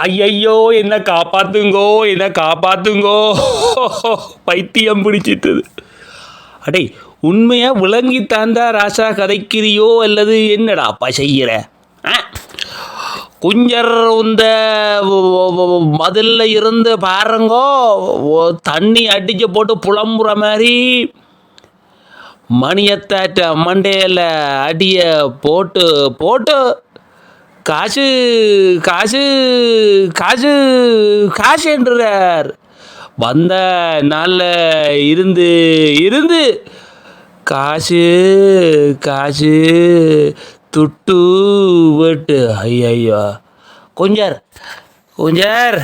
ஐயையோ என்ன காப்பாத்துங்கோ என்ன காப்பாத்துங்கோ. பைத்தியம் பிடிச்சிட்டது. அடே உண்மையா விளங்கி தாந்தா ராசா கதைக்கிறியோ அல்லது என்னடா அப்பா செய்கிற ஆ? குஞ்சர் இந்த மதிலில் இருந்து பாருங்கோ. ஓ- தண்ணி அடிச்சு போட்டு புலம்புற மாதிரி மணியத்தாட்ட மண்டையில் அடியை போட்டு போட்டு காசு காசு காசு காசு என்றார் வந்த நாளில் இருந்து இருந்து காசு காசு துட்டு வெட்டு ஐயையோ. குஞ்சர் குஞ்சர்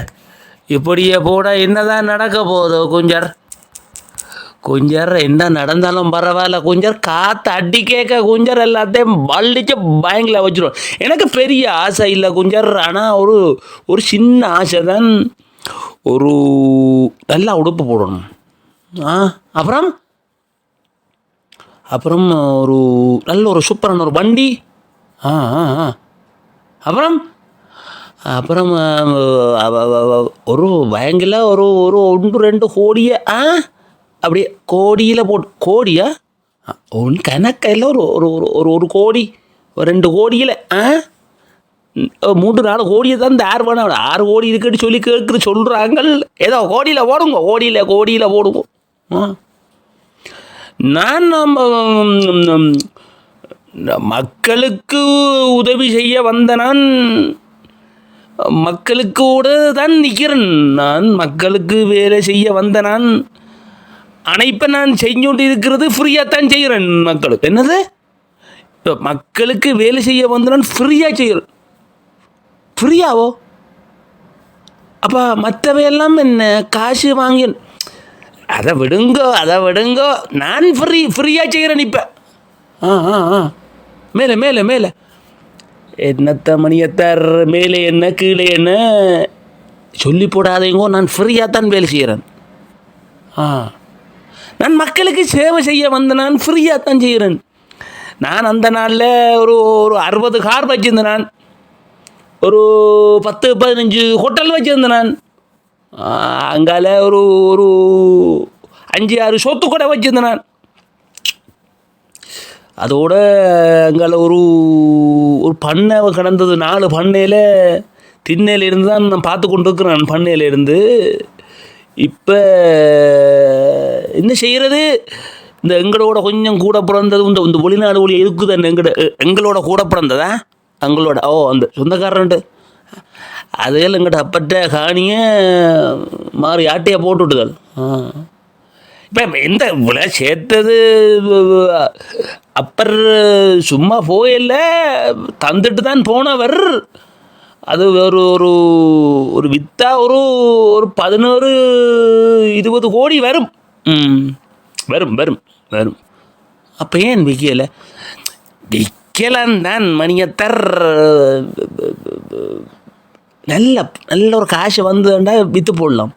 இப்படியே போட என்னதான் நடக்க போதோ குஞ்சர்? குஞ்சர் என்ன நடந்தாலும் பரவாயில்ல. குஞ்சர் காற்று அடி கேட்க குஞ்சர் எல்லாத்தையும் வள்ளிச்சு பயங்கர வச்சிடும் எனக்கு பெரிய ஆசை இல்லை குஞ்சர். ஆனால் ஒரு ஒரு சின்ன ஆசை தான். ஒரு நல்ல உடுப்பு போடணும். ஆ அப்புறம்? அப்புறம் ஒரு நல்ல ஒரு சூப்பரான ஒரு வண்டி. ஆ ஆ ஆ. அப்புறம்? அப்புறம் ஒரு பயங்கர ஒரு ஒரு ஒன்று ரெண்டு கோடியை ஆ? அப்படியே கோடியில் போட்டு கோடியா? ஒன்று கணக்கில் ஒரு ஒரு ஒரு ஒரு ஒரு கோடி. ஒரு ரெண்டு கோடியில் ஆ? மூன்று நாலு கோடியை தான் இந்த ஆறு வேணாம். ஆறு கோடி இருக்குன்னு சொல்லி கேட்குற சொல்கிறாங்க ஏதோ கோடியில் போடுங்க கோடியில் கோடியில் போடுங்க. ஆ. நான் நம்ம மக்களுக்கு உதவி செய்ய வந்த நான் மக்களுக்கூட தான் நிற்கிறேன் நான் மக்களுக்கு வேலை செய்ய வந்த நான் அனைப்பை நான் செஞ்சு இருக்கிறது ஃப்ரீயாக தான் செய்கிறேன் மக்களுக்கு. என்னது? இப்போ மக்களுக்கு வேலை செய்ய வந்து நான் ஃப்ரீயாக செய்கிறேன். ஃப்ரீயாவோ அப்போ மற்றவையெல்லாம் என்ன? காசு வாங்கி அதை விடுங்கோ அதை விடுங்கோ. நான் ஃப்ரீ ஃப்ரீயாக செய்கிறேன் இப்போ. ஆ ஆ ஆ. மேலே மேலே மேலே. என்னத்த மணியத்தார்? மேலே என்ன கீழே என்ன? சொல்லி போடாதீங்கோ நான் ஃப்ரீயாக தான் வேலை செய்கிறேன். ஆ. நான் மக்களுக்கு சேவை செய்ய வந்த நான் ஃப்ரீயாக தான் செய்கிறேன் நான் அந்த நாளில் ஒரு ஒரு அறுபது கார் வச்சுருந்தேன். நான் ஒரு பத்து பதினஞ்சு ஹோட்டல் வச்சுருந்தேன். நான் அங்கால ஒரு ஒரு அஞ்சு ஆறு சொத்து கூட வச்சுருந்தேன். நான் அதோட அங்கால ஒரு ஒரு பண்ணை கிடந்தது. நாலு பண்ணையில் திண்ணையிலிருந்து தான் நான் பார்த்து கொண்டு இருக்கிறேன் பண்ணையிலிருந்து. இப்போ என்ன செய்கிறது? இந்த எங்களோட கொஞ்சம் கூட பிறந்தது இந்த இந்த வெளிநாடு ஒளி இருக்குது எங்கட எங்களோட கூட பிறந்ததா? எங்களோட ஓ அந்த சொந்தக்காரன்ட்டு அதையெல்லாம் எங்கிட்ட அப்பட்ட காணியை மாறி ஆட்டையை போட்டு விட்டுதல் ஆ. இப்போ எந்த இவ்வளோ சேர்த்தது? அப்பர் சும்மா போயில்ல தந்துட்டு தான் போனவர். அது ஒரு ஒரு ஒரு வித்தா ஒரு ஒரு பதினோரு இருபது கோடி வரும். வரும் வரும் வரும். அப்போ ஏன் விற்கலை விற்கலாம் தான் மணியத்தர். நல்ல நல்ல ஒரு காசு வந்ததுண்டா விற்று போடலாம்.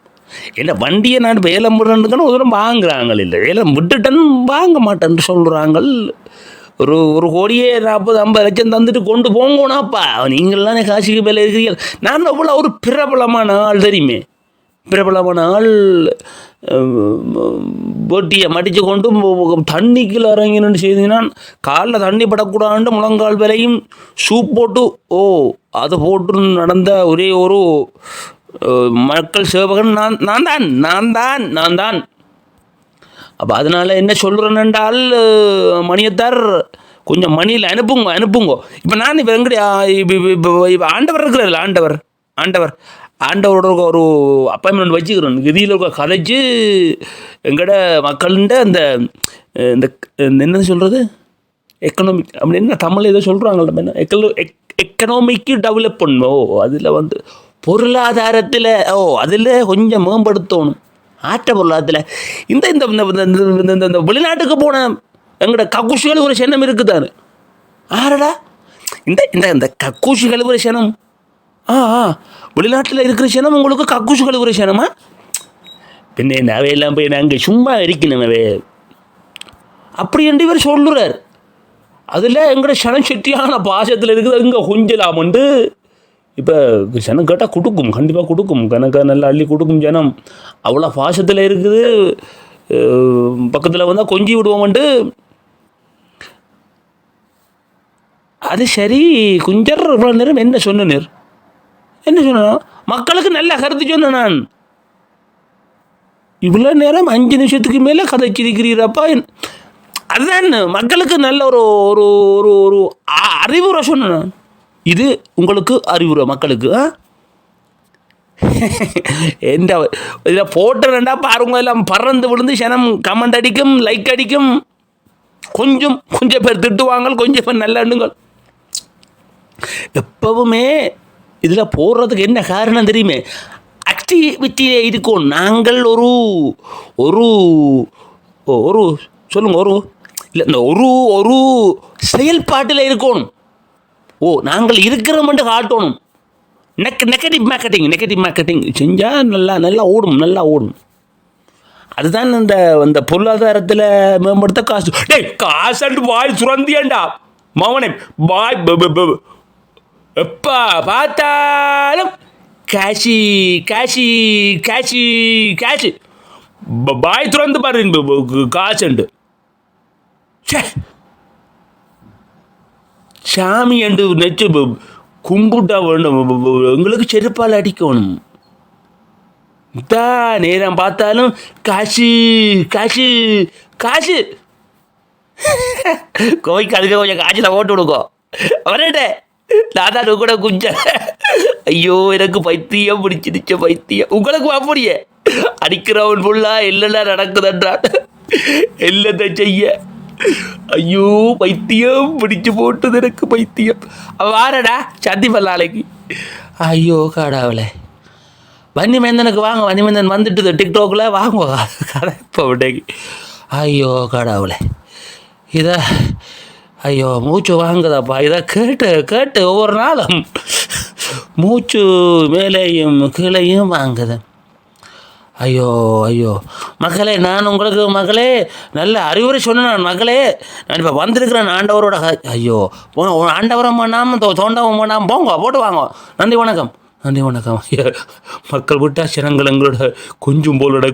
என்ன வண்டியை நான் வேலை முடுறேன்னு ஒரு தூரம் வாங்குறாங்க இல்லை? வேலை விட்டுட்டேன்னு வாங்க மாட்டேன்னு சொல்கிறாங்க ஒரு ஒரு கோடியே நாற்பது ஐம்பது லட்சம் தந்துட்டு கொண்டு போங்கோனாப்பா. நீங்கள்லாம் காசுக்கு மேலே இருக்கிறீங்க நான் அவ்வளோ ஒரு பிரபலமான ஆள் தெரியுமே. பிரபலமான ஆள். போட்டியை மடித்து கொண்டு மு- தண்ணிக்குள்ள இறங்கினு செய்தீங்கன்னா காலில் தண்ணி படக்கூடாண்டு முழங்கால் விலையும் சூப் போட்டு ஓ அது போட்டு நடந்த ஒரே ஒரு மக்கள் சேவகன் நான் நான் தான் நான் தான் நான் தான். அப்போ அதனால் என்ன சொல்கிறேன் என்றால் மணியத்தார் கொஞ்சம் மணியில் அனுப்புங்க அனுப்புங்க. இப்போ நான் இப்போ எங்கடி இப்போ இப்போ ஆண்டவர் இருக்கிறதில்ல ஆண்டவர் ஆண்டவர். ஆண்டவரோட ஒரு- அப்பாயின்மெண்ட் வச்சுக்கிறோம். கதியில் இருக்க கதைச்சு எங்கட மக்கள்கிட்ட அந்த இந்த இந்த என்ன சொல்கிறது எக்கனாமிக் அப்படி என்ன தமிழ் ஏதோ சொல்கிறாங்க என்ன? எக்கலோ எக் எக்கனாமிக்கு டெவலப் பண்ணும் அதில் வந்து பொருளாதாரத்தில் ஓ அதில் கொஞ்சம் மேம்படுத்தணும். ஆற்ற பொருளாதாரத்தில். இந்த இந்த இந்த இந்த- இந்த- இந்த- இந்த வெளிநாட்டுக்கு போன எங்கட கக்குஷிகள் ஒரு சின்னம் இருக்குதானு ஆரடா இந்த இந்த இந்த கக்கூசி கழுவுற சனம் ஆ வெளிநாட்டில் இருக்கிற சேனம் உங்களுக்கு கக்குசு கழுவுற சேனமா? பின்ன என்ன அவையெல்லாம் போய் நாங்கள் சும்மா இருக்கணும் அப்படி என்று இவர் சொல்லுறார். அதில் எங்களோட சனம் செட்டியான பாசத்தில் இருக்குது இங்கே கொஞ்சலாமண்டு இப்போ ஜனம் கேட்டால் கொடுக்கும் கண்டிப்பாக கொடுக்கும். கணக்காக நல்லா அள்ளி கொடுக்கும் ஜனம் அவ்வளோ பாசத்தில் இருக்குது. பக்கத்தில் வந்தால் கொஞ்சி விடுவோம்ட்டு அது சரி குஞ்சர் இவ்வளோ நேரம் என்ன சொன்னனர்? என்ன சொன்ன? மக்களுக்கு நல்ல கருத்து சொன்னேன் நான். இவ்வளோ நேரம் அஞ்சு நிமிஷத்துக்கு மேலே கதைச்சிருக்கிறீரப்பா சிரிக்கிறீரப்பா. அதுதான் மக்களுக்கு நல்ல ஒரு ஒரு ஒரு ஒரு அறிவுரை சொன்னேன் இது உங்களுக்கு அறிவுரை மக்களுக்கு ஆ? எந்த இதில் போட்டுறேன்டா பாருங்க. எல்லாம் பறந்து விழுந்து சனம் கமெண்ட் அடிக்கும் லைக் அடிக்கும். கொஞ்சம் கொஞ்சம் பேர் திட்டுவாங்க கொஞ்சம் பேர் நல்லண்டுங்கள் எப்பவுமே இதில் போடுறதுக்கு என்ன காரணம் தெரியுமே? ஆக்டிவிட்டியில் இருக்கோம். நாங்கள் ஒரு ஒரு ஒரு சொல்லுங்க ஒரு இல்லை இந்த ஒரு ஒரு செயல்பாட்டில் இருக்கணும் ஓ நாங்கள் இருக்கிறோம்னு காட்டணும். Neg negative marketing negative marketing செஞ்சால் நல்லா நல்லா ஓடும் நல்லா ஓடும். அதுதான் இந்த இந்த பொருளாதாரத்தில் மேம்படுத்த காசு. டேய் காசு வாய் சுரந்தியாண்டா. மவனே வாய் ப- எப்பா பார்த்தாலும் காஷி காஷி காஷி காஷு. பாய் துறந்து பாரு இந்த காசுண்டு சாமி என்று நெச்சு கும்பிட்டா வேணும். எங்களுக்கு செருப்பால் அடிக்கணும். தா நேரம் பார்த்தாலும் காசு காசு காசு கோவைக்கு அதுக்கு கொஞ்சம் காசில் ஓட்டு கொடுக்கும் வரட்டே. நான் தான் கூட குஞ்ச ஐயோ எனக்கு பைத்தியம் பிடிச்சிருச்ச பைத்தியம். உங்களுக்கு அப்படியே அடிக்கிறவன் ஃபுல்லா எல்லாம் நடக்குதுன்றான். எல்லாத்தை செய்ய. ஐயோ பைத்தியம் பிடிச்சு போட்டது எனக்கு பைத்தியம். வாரடா சந்திப்பல் நாளைக்கு ஐயோ காடாவலே வன்னிமேந்தனுக்கு வாங்க வன்னிமேந்தன் வந்துட்டு டிக்டாக்ல வாங்க. கதை இப்போ விட்டேக்கு ஐயோ கடவுளே. இதை ஐயோ மூச்சு வாங்குதாப்பா. இதை கேட்டு கேட்டு ஒவ்வொரு நாளும். மூச்சு மேலேயும் கீழேயும் வாங்குது. ஐயோ ஐயோ. மகளே நான் உங்களுக்கு மகளே நல்ல அறிவுரை சொன்னேன் நான் மகளே. நான் இப்போ வந்திருக்கிறேன் ஆண்டவரோட ஐயோ போ ஆண்டவரம் பண்ணாமல் தோண்டவும் பண்ணாமல் போங்க போட்டு வாங்க. நன்றி வணக்கம். நன்றி வணக்கம். ஐயா மக்கள் விட்டா சினங்கள் எங்களோட கொஞ்சம் போலோட